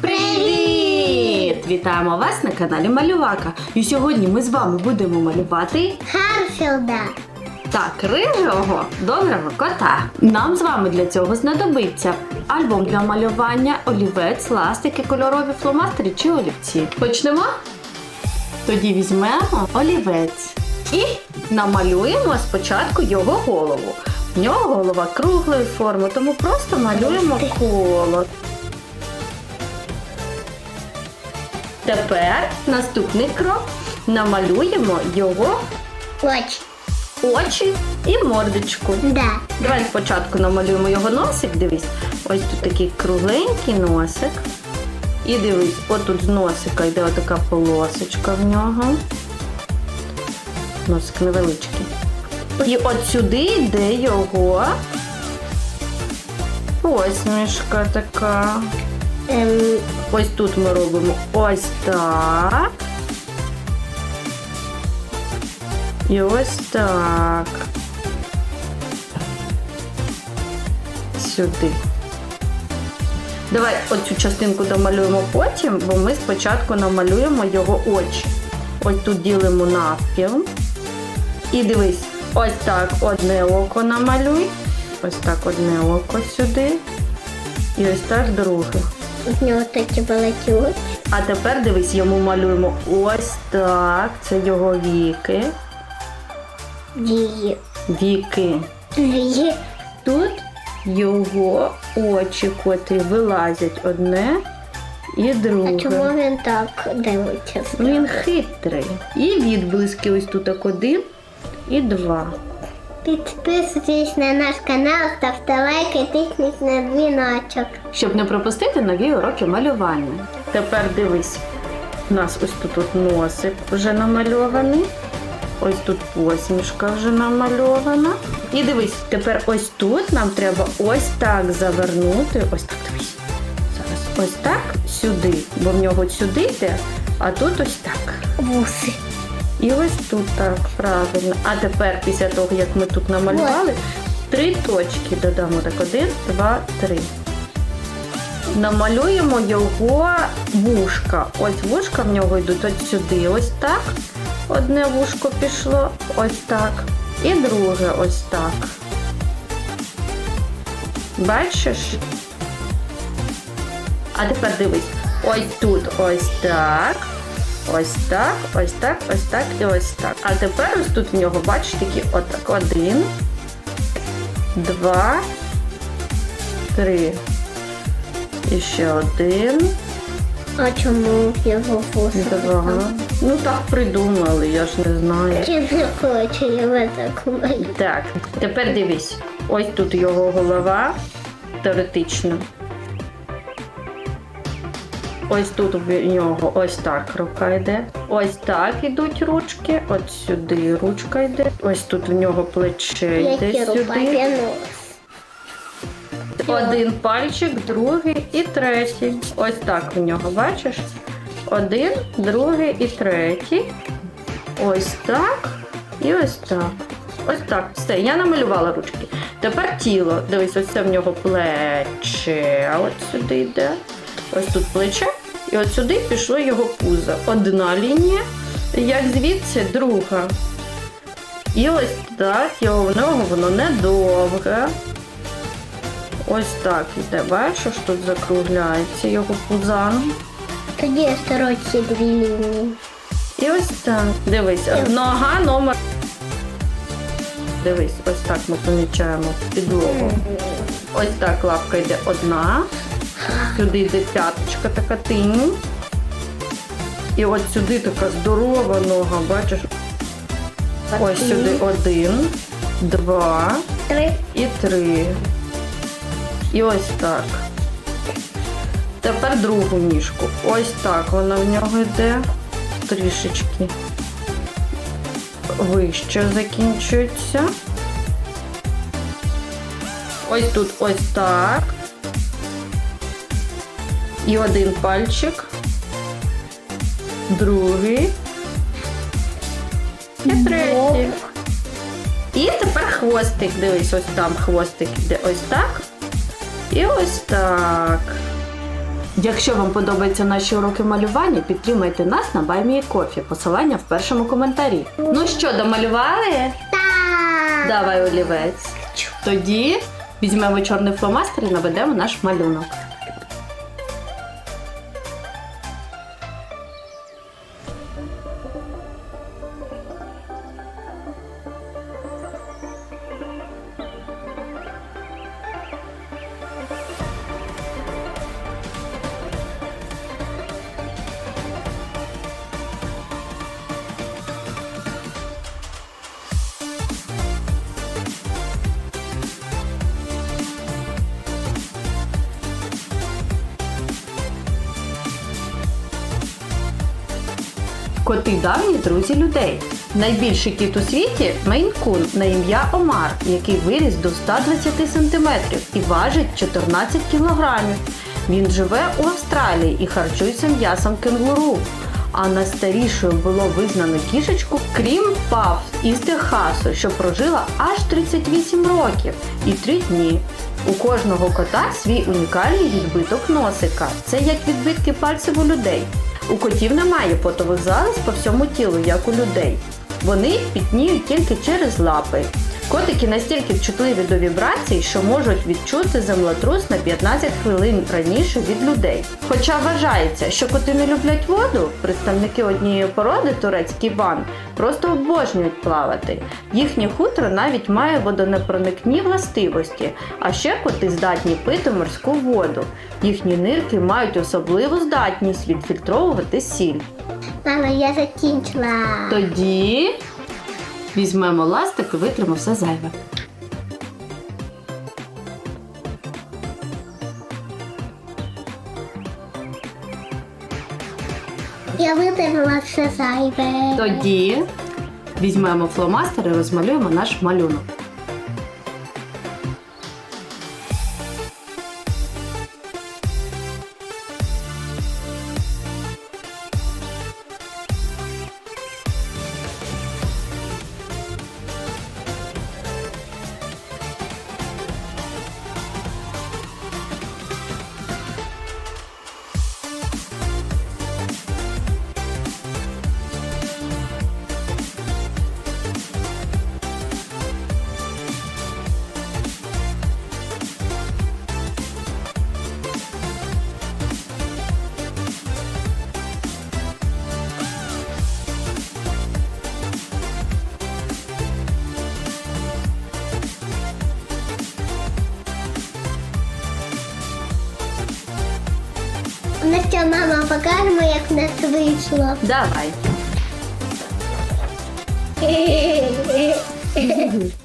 Привіт! Вітаємо вас на каналі Малювака. І сьогодні ми з вами будемо малювати Гарфілда. так рижого доброго кота. Нам з вами для цього знадобиться альбом для малювання, олівець, ластики, кольорові фломастери чи олівці. Почнемо? Тоді візьмемо олівець і намалюємо спочатку його голову. В нього голова круглої форми, тому просто малюємо коло. Тепер наступний крок намалюємо його Очі. очі і мордочку. Да. Давай спочатку намалюємо його носик, дивись. Ось тут такий кругленький носик. І дивись, отут з носика йде отака полосочка в нього. Носик невеличкий. І от сюди йде його посмішка така. Ем, Ось тут ми робимо ось так. І ось так. Сюди. Давай оцю частинку домалюємо потім, бо ми спочатку намалюємо його очі. Ось тут ділимо навпіл. І дивись, ось так одне око намалюй. Ось так одне око сюди. І ось так друге. В нього такі великі очі. А тепер дивись, йому малюємо ось так. Це його віки. Її. Віки. Її. Тут його очі, котрі вилазять одне і друге. А чому він так дивиться? Він хитрий. І відблиски ось тут так один і два. Підписуйтесь на наш канал, ставте лайки, тисніть на дзвіночок. Щоб не пропустити нові уроки малювання. Тепер дивись. У нас ось тут от носик вже намальований. Ось тут посмішка вже намальована. І дивись, тепер ось тут нам треба ось так завернути. Ось так дивись. Зараз ось так сюди, бо в нього сюди йде, а тут ось так. Вуси. І ось тут так, правильно. А тепер, після того, як ми тут намалювали, три точки додамо. Так, один, два, три. Намалюємо його вушка. Ось вушка в нього йдуть от сюди. Ось так. Одне вушко пішло, ось так. І друге ось так. Бачиш? А тепер дивись. Ось тут ось так. Ось так, ось так, ось так і ось так. А тепер ось тут в нього, бачиш, такі отак. Один, два, три. І ще один, А чому його два. Ну так придумали, я ж не знаю. Чи не хоче його так малювати? Так, тепер дивись. Ось тут його голова теоретично. Ось тут в нього ось так рука йде. Ось так ідуть ручки. От сюди ручка йде. Ось тут в нього плече йде сюди. Один пальчик, другий і третій. Ось так в нього, бачиш? Один, другий і третій. Ось так. І ось так. Ось так. Все, я намалювала ручки. Тепер тіло. Дивись, ось це в нього плече. От сюди йде. Ось тут плече. І от сюди пішло його пузо. Одна лінія, як звідси, друга. І ось так, його в нього воно недовге. Ось так іде. Бачиш, тут закругляється його пузан. Тоді я стараю ці дві лінії. І ось так. Дивись, нога номер. Дивись, ось так ми помічаємо підлогу. Ось так лапка йде одна. Сюди йде п'яточка така тинь. І от сюди така здорова нога, бачиш? Ось сюди один, два Три. і три. І ось так. Тепер другу ніжку. Ось так вона в нього йде трішечки вище закінчується. Ось тут ось так. І один пальчик, другий і третій. І тепер хвостик. Дивись, ось там хвостик іде ось так. І ось так. Якщо вам подобаються наші уроки малювання, підтримайте нас на BuyMeCoffee. Посилання в першому коментарі. Ну що, домалювали? Так. Давай олівець. Тоді візьмемо чорний фломастер і наведемо наш малюнок. Коти давні друзі людей. Найбільший кіт у світі Мейн-кун на ім'я Омар, який виріс до 120 см і важить 14 кг. Він живе у Австралії і харчується м'ясом кенгуру. А найстарішою було визнано кішечку крім Пав із Техасу, що прожила аж 38 років і 3 дні. У кожного кота свій унікальний відбиток носика. Це як відбитки пальців у людей. У котів немає потових залоз по всьому тілу, як у людей. Вони пітніють тільки через лапи. Котики настільки чутливі до вібрацій, що можуть відчути землетрус на 15 хвилин раніше від людей. Хоча вважається, що коти не люблять воду, представники однієї породи турецький бан просто обожнюють плавати. Їхнє хутро навіть має водонепроникні властивості, а ще коти здатні пити морську воду. Їхні нирки мають особливу здатність відфільтровувати сіль. Мама, я закінчила. Тоді візьмемо ластик і витримо все зайве. Я витерла все зайве. Тоді візьмемо фломастер і розмалюємо наш малюнок. Ну що, мама, покажемо, як в нас вийшло. Давай.